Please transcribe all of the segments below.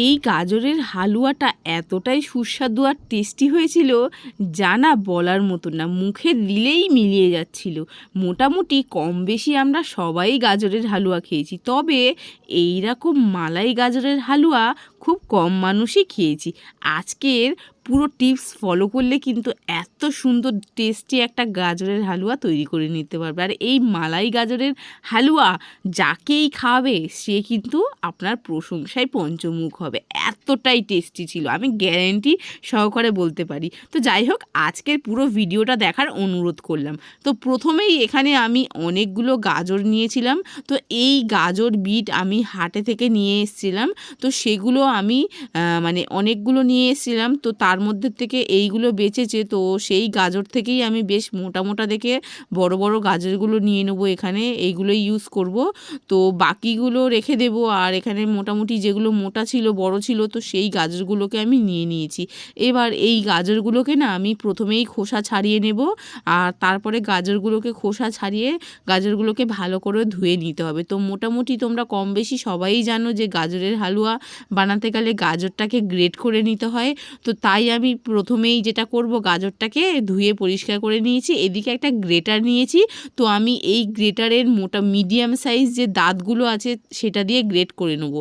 এই গাজরের হালুয়াটা এতটাই সুস্বাদু আর টেস্টি হয়েছিল জানা বলার মতো না, মুখে দিলেই মিলিয়ে যাচ্ছিল। মোটামুটি কম বেশি আমরা সবাই গাজরের হালুয়া খেয়েছি, তবে এই রকম মালাই গাজরের হালুয়া খুব কম মানুষই খেয়েছি। আজকের পুরো টিপস ফলো করলে কিন্তু এত সুন্দর টেস্টি একটা গাজরের হালুয়া তৈরি করে নিতে পারবে। আর এই মালাই গাজরের হালুয়া যাকেই খাবে, সে কিন্তু আপনার প্রশংসায় পঞ্চমুখ হবে। এতটাই টেস্টি ছিল, আমি গ্যারেন্টি সহকারে বলতে পারি। তো যাই হোক, আজকের পুরো ভিডিওটা দেখার অনুরোধ করলাম। তো প্রথমেই এখানে আমি অনেকগুলো গাজর নিয়েছিলাম। তো এই গাজর বিট আমি হাটে থেকে নিয়ে এসেছিলাম। তো সেগুলো আমি মানে অনেকগুলো নিয়ে এসেছিলাম। তো তার মধ্যে থেকে এইগুলো বেঁচেছে, তো সেই গাজর থেকেই আমি বেশ মোটা মোটা দেখে বড় বড় গাজরগুলো নিয়ে নেব এখানে, এইগুলোই ইউজ করব। তো বাকিগুলো রেখে দেবো, আর এখানে মোটামুটি যেগুলো মোটা ছিল, বড় ছিল, তো সেই গাজরগুলোকে আমি নিয়ে নিয়েছি। এবার এই গাজরগুলোকে না আমি প্রথমেই খোসা ছাড়িয়ে নেব, আর তারপরে গাজরগুলোকে খোসা ছাড়িয়ে গাজরগুলোকে ভালো করে ধুয়ে নিতে হবে। তো মোটামুটি তোমরা কম বেশি সবাই জানো যে গাজরের হালুয়া বানাতে গেলে গাজরটাকে গ্রেট করে নিতে হয়। তো তাই আমি প্রথমেই যেটা করব, গাজরটাকে ধুয়ে পরিষ্কার করে নিয়েছি। এদিকে একটা গ্রেটার নিয়েছি। তো আমি এই গ্রেটারের মোটা মিডিয়াম সাইজ যে দাঁতগুলো আছে, সেটা দিয়ে গ্রেট করে নেব।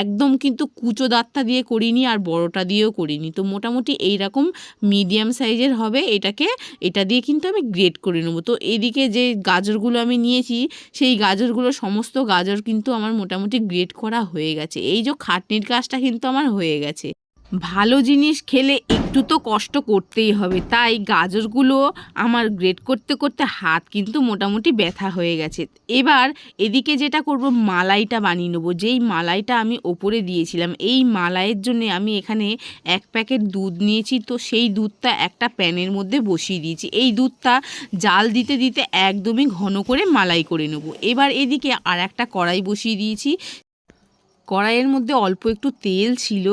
একদম কিন্তু কুচো দাঁতটা দিয়ে করিনি আর বড়টা দিয়েও করিনি। তো মোটামুটি এই রকম মিডিয়াম সাইজের হবে, এটাকে, এটা দিয়ে কিন্তু আমি গ্রেট করে নেব। তো এদিকে যে গাজরগুলো আমি নিয়েছি, সেই গাজরগুলো সমস্ত গাজর কিন্তু আমার মোটামুটি গ্রেট করা হয়ে গেছে। এই যে খাটনির কাজটা কিন্তু আমার হয়ে গেছে। ভালো জিনিস খেলে একটু তো কষ্ট করতেই হবে। তাই গাজরগুলো আমার গ্রেট করতে করতে হাত কিন্তু মোটামুটি ব্যথা হয়ে গেছে। এবার এদিকে যেটা করব, মালাইটা বানিয়ে নেব। যেই মালাইটা আমি ওপরে দিয়েছিলাম, এই মালাইয়ের জন্য আমি এখানে এক প্যাকেট দুধ নিয়েছি। তো সেই দুধটা একটা প্যানের মধ্যে বসিয়ে দিয়েছি। এই দুধটা জাল দিতে দিতে একদমই ঘন করে মালাই করে নেব। এবার এদিকে আর একটা কড়াই বসিয়ে দিয়েছি। কড়াইয়ের মধ্যে অল্প একটু তেল ছিল,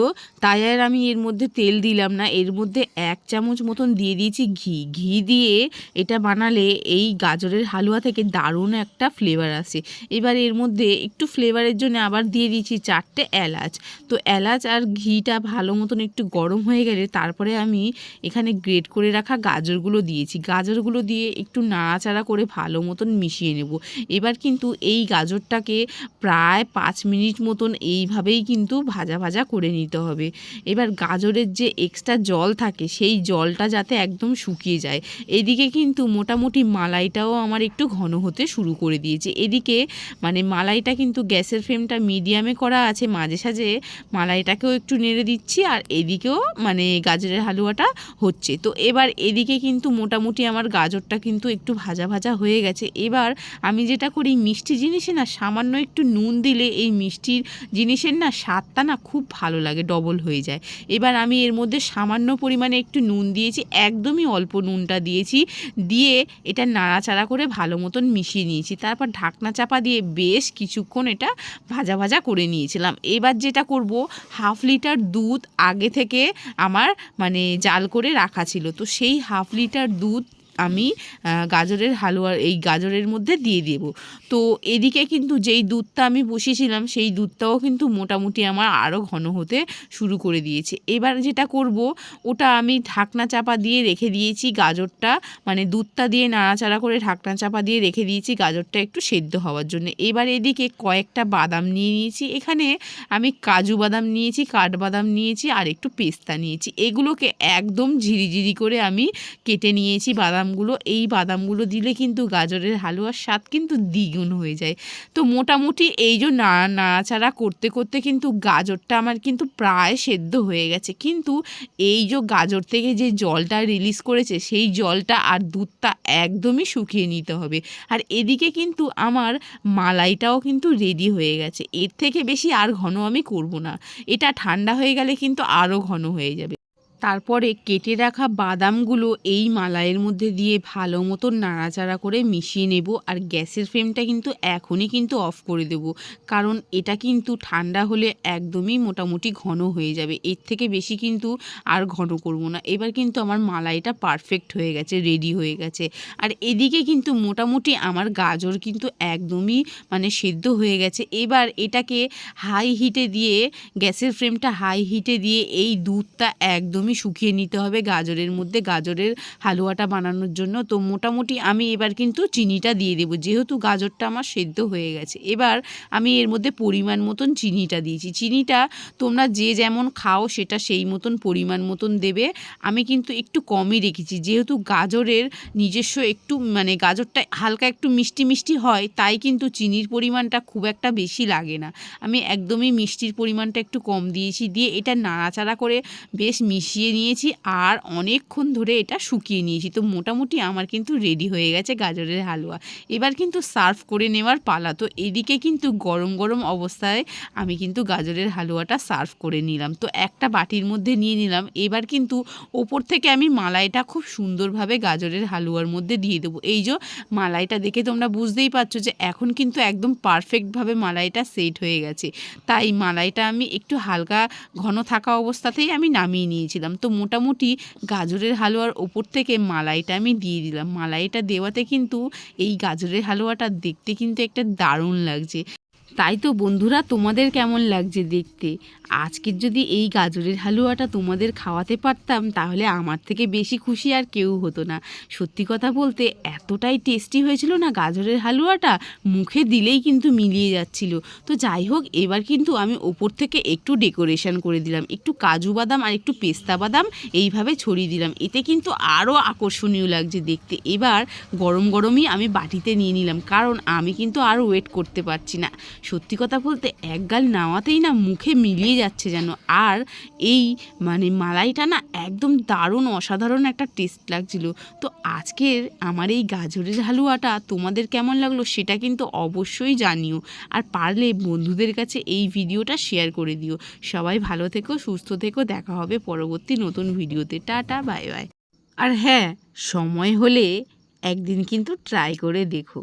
তাই আর আমি এর মধ্যে তেল দিলাম না। এর মধ্যে এক চামচ মতন দিয়ে দিয়েছি ঘি। ঘি দিয়ে এটা বানালে এই গাজরের হালুয়া থেকে দারুণ একটা ফ্লেভার আসে। এবার এর মধ্যে একটু ফ্লেভারের জন্য আবার দিয়ে দিয়েছি চারটে এলাচ। তো এলাচ আর ঘিটা ভালো মতন একটু গরম হয়ে গেলে তারপরে আমি এখানে গ্রেট করে রাখা গাজরগুলো দিয়েছি। গাজরগুলো দিয়ে একটু নাড়াচাড়া করে ভালো মতন মিশিয়ে নেব। এবার কিন্তু এই গাজরটাকে প্রায় পাঁচ মিনিট মতন এইভাবেই কিন্তু ভাজা ভাজা করে নিতে হবে। এবার গাজরের যে এক্সট্রা জল থাকে, সেই জলটা যাতে একদম শুকিয়ে যায়। এদিকে কিন্তু মোটামুটি মালাইটাও আমার একটু ঘন হতে শুরু করে দিয়েছে। এদিকে মানে মালাইটা কিন্তু গ্যাসের ফ্লেমটা মিডিয়ামে করা আছে, মাঝে সাঝে মালাইটাকেও একটু নেড়ে দিচ্ছি আর এদিকেও মানে গাজরের হালুয়াটা হচ্ছে। তো এবার এদিকে কিন্তু মোটামুটি আমার গাজরটা কিন্তু একটু ভাজা ভাজা হয়ে গেছে। এবার আমি যেটা করি, মিষ্টি জিনিসে না সামান্য একটু নুন দিলে এই মিষ্টির জিনিসের না স্বাদটা না খুব ভালো লাগে ডবল হয়ে যায়। এবার আমি এর মধ্যে সামান্য পরিমাণে একটু নুন দিয়েছি, একদমই অল্প নুনটা দিয়েছি, দিয়ে এটা নাড়াচাড়া করে ভালো মতন মিশিয়ে নিয়েছি। তারপর ঢাকনা চাপা দিয়ে বেশ কিছুক্ষণ এটা ভাজা ভাজা করে নিয়েছিলাম। এবার যেটা করব, হাফ লিটার দুধ আগে থেকে আমার মানে জাল করে রাখা ছিল। তো সেই হাফ লিটার দুধ আমি গাজরের হালুয়ার এই গাজরের মধ্যে দিয়ে দেব। তো এদিকে কিন্তু যেই দুধটা আমি বসিয়েছিলাম, সেই দুধটাও কিন্তু মোটামুটি আমার আরও ঘন হতে শুরু করে দিয়েছে। এবার যেটা করব, ওটা আমি ঢাকনা চাপা দিয়ে রেখে দিয়েছি গাজরটা। মানে দুধটা দিয়ে নাড়াচাড়া করে ঢাকনা চাপা দিয়ে রেখে দিয়েছি গাজরটা একটু সেদ্ধ হওয়ার জন্য। এবার এদিকে কয়েকটা বাদাম নিয়ে নিয়েছি। এখানে আমি কাজু বাদাম নিয়েছি, কাঠবাদাম নিয়েছি আর একটু পেস্তা নিয়েছি। এগুলোকে একদম ঝিরিঝিরি করে আমি কেটে নিয়েছি বাদামগুলো, এই বাদামগুলো দিলে কিন্তু গাজরের হালুয়ার স্বাদ কিন্তু দ্বিগুণ হয়ে যায়। তো মোটামুটি এই যে নাড়া নাড়াচাড়া করতে করতে কিন্তু গাজরটা আমার কিন্তু প্রায় সেদ্ধ হয়ে গেছে। কিন্তু এই যে গাজর থেকে যে জলটা রিলিজ করেছে, সেই জলটা আর দুধটা একদমই শুকিয়ে নিতে হবে। আর এদিকে কিন্তু আমার মালাইটাও কিন্তু রেডি হয়ে গেছে। এর থেকে বেশি আর ঘন আমি করব না। এটা ঠান্ডা হয়ে গেলে কিন্তু আরও ঘন হয়ে যাবে। তারপরে কেটে রাখা বাদামগুলো এই মালাইয়ের মধ্যে দিয়ে ভালো মতো নাড়াচাড়া করে মিশিয়ে নেব আর গ্যাসের ফ্লেমটা কিন্তু এখনই কিন্তু অফ করে দেব। কারণ এটা কিন্তু ঠান্ডা হলে একদমই মোটামুটি ঘন হয়ে যাবে। এর থেকে বেশি কিন্তু আর ঘন করব না। এবার কিন্তু আমার মালাইটা পারফেক্ট হয়ে গেছে, রেডি হয়ে গেছে। আর এদিকে কিন্তু মোটামুটি আমার গাজর কিন্তু একদমই মানে সেদ্ধ হয়ে গেছে। এবার এটাকে হাই হিটে দিয়ে, গ্যাসের ফ্লেমটা হাই হিটে দিয়ে এই দুধটা একদমই শুকিয়ে নিতে হবে গাজরের মধ্যে। গাজরের হালুয়াটা বানানোর জন্য। তো মোটামুটি আমি এবার কিন্তু চিনিটা দিয়ে দেবো। যেহেতু গাজরটা আমার সেদ্ধ হয়ে গেছে। এবার আমি এর মধ্যে পরিমাণ মতন চিনিটা দিয়েছি। চিনিটা তোমরা যে যেমন খাও সেটা সেই মতন পরিমাণ মতন দেবে। আমি কিন্তু একটু কমই রেখেছি। যেহেতু গাজরের নিজস্ব একটু মানে গাজরটা হালকা একটু মিষ্টি মিষ্টি হয়, তাই কিন্তু চিনির পরিমাণটা খুব একটা বেশি লাগে না। আমি একদমই মিষ্টির পরিমাণটা একটু কম দিয়েছি। দিয়ে এটা নাড়াচাড়া করে বেশ মিশিয়ে নিয়েছি আর অনেকক্ষণ ধরে এটা শুকিয়ে নিয়েছি। তো মোটামুটি আমার কিন্তু রেডি হয়ে গেছে গাজরের হালুয়া। এবার কিন্তু সার্ভ করে নেওয়ার পালা। তো এদিকে কিন্তু গরম গরম অবস্থায় আমি কিন্তু গাজরের হালুয়াটা সার্ভ করে নিলাম। তো একটা বাটির মধ্যে নিয়ে নিলাম। এবার কিন্তু ওপর থেকে আমি মালাইটা খুব সুন্দরভাবে গাজরের হালুয়ার মধ্যে দিয়ে দেবো। এই যে মালাইটা দেখে তোমরা বুঝতেই পারছ যে এখন কিন্তু একদম পারফেক্টভাবে মালাইটা সেট হয়ে গেছে। তাই মালাইটা আমি একটু হালকা ঘন থাকা অবস্থাতেই আমি নামিয়ে নিয়েছিলাম। তো মোটামুটি গাজরের হালুয়ার ওপর থেকে মালাইটা আমি দিয়ে দিলাম। মালাইটা দেওয়াতে কিন্তু এই গাজরের হালুয়াটা দেখতে কিন্তু একটা দারুণ লাগছে। তাই তো বন্ধুরা, তোমাদের কেমন লাগছে দেখতে? আজকের যদি এই গাজরের হালুয়াটা তোমাদের খাওয়াতে পারতাম, তাহলে আমার থেকে বেশি খুশি আর কেউ হতো না। সত্যি কথা বলতে, এতটাই টেস্টি হয়েছিল না গাজরের হালুয়াটা? মুখে দিলেই কিন্তু মিলিয়ে যাচ্ছিল। তো যাই হোক, এবার কিন্তু আমি ওপর থেকে একটু ডেকোরেশন করে দিলাম। একটু কাজু বাদাম আর একটু পেস্তা বাদাম এইভাবে ছড়িয়ে দিলাম। এতে কিন্তু আরও আকর্ষণীয় লাগছে দেখতে। এবার গরম গরমই আমি বাটিতে নিয়ে নিলাম, কারণ আমি কিন্তু আর ওয়েট করতে পারছি না। সত্যি কথা বলতে এক গাল নাওয়াতেই না মুখে মিলিয়ে যাচ্ছে যেন। আর এই মানে মালাইটা না একদম দারুণ অসাধারণ একটা টেস্ট লাগছিল। তো আজকের আমার এই গাজরের হালুয়াটা তোমাদের কেমন লাগল সেটা কিন্তু অবশ্যই জানিও। আর পারলে বন্ধুদের কাছে এই ভিডিওটা শেয়ার করে দিও। সবাই ভালো থেকো, সুস্থ থেকো, দেখা হবে পরবর্তী নতুন ভিডিওতে। Tata, bye bye. আর হ্যাঁ সময় হলে একদিন কিন্তু ট্রাই করে দেখো।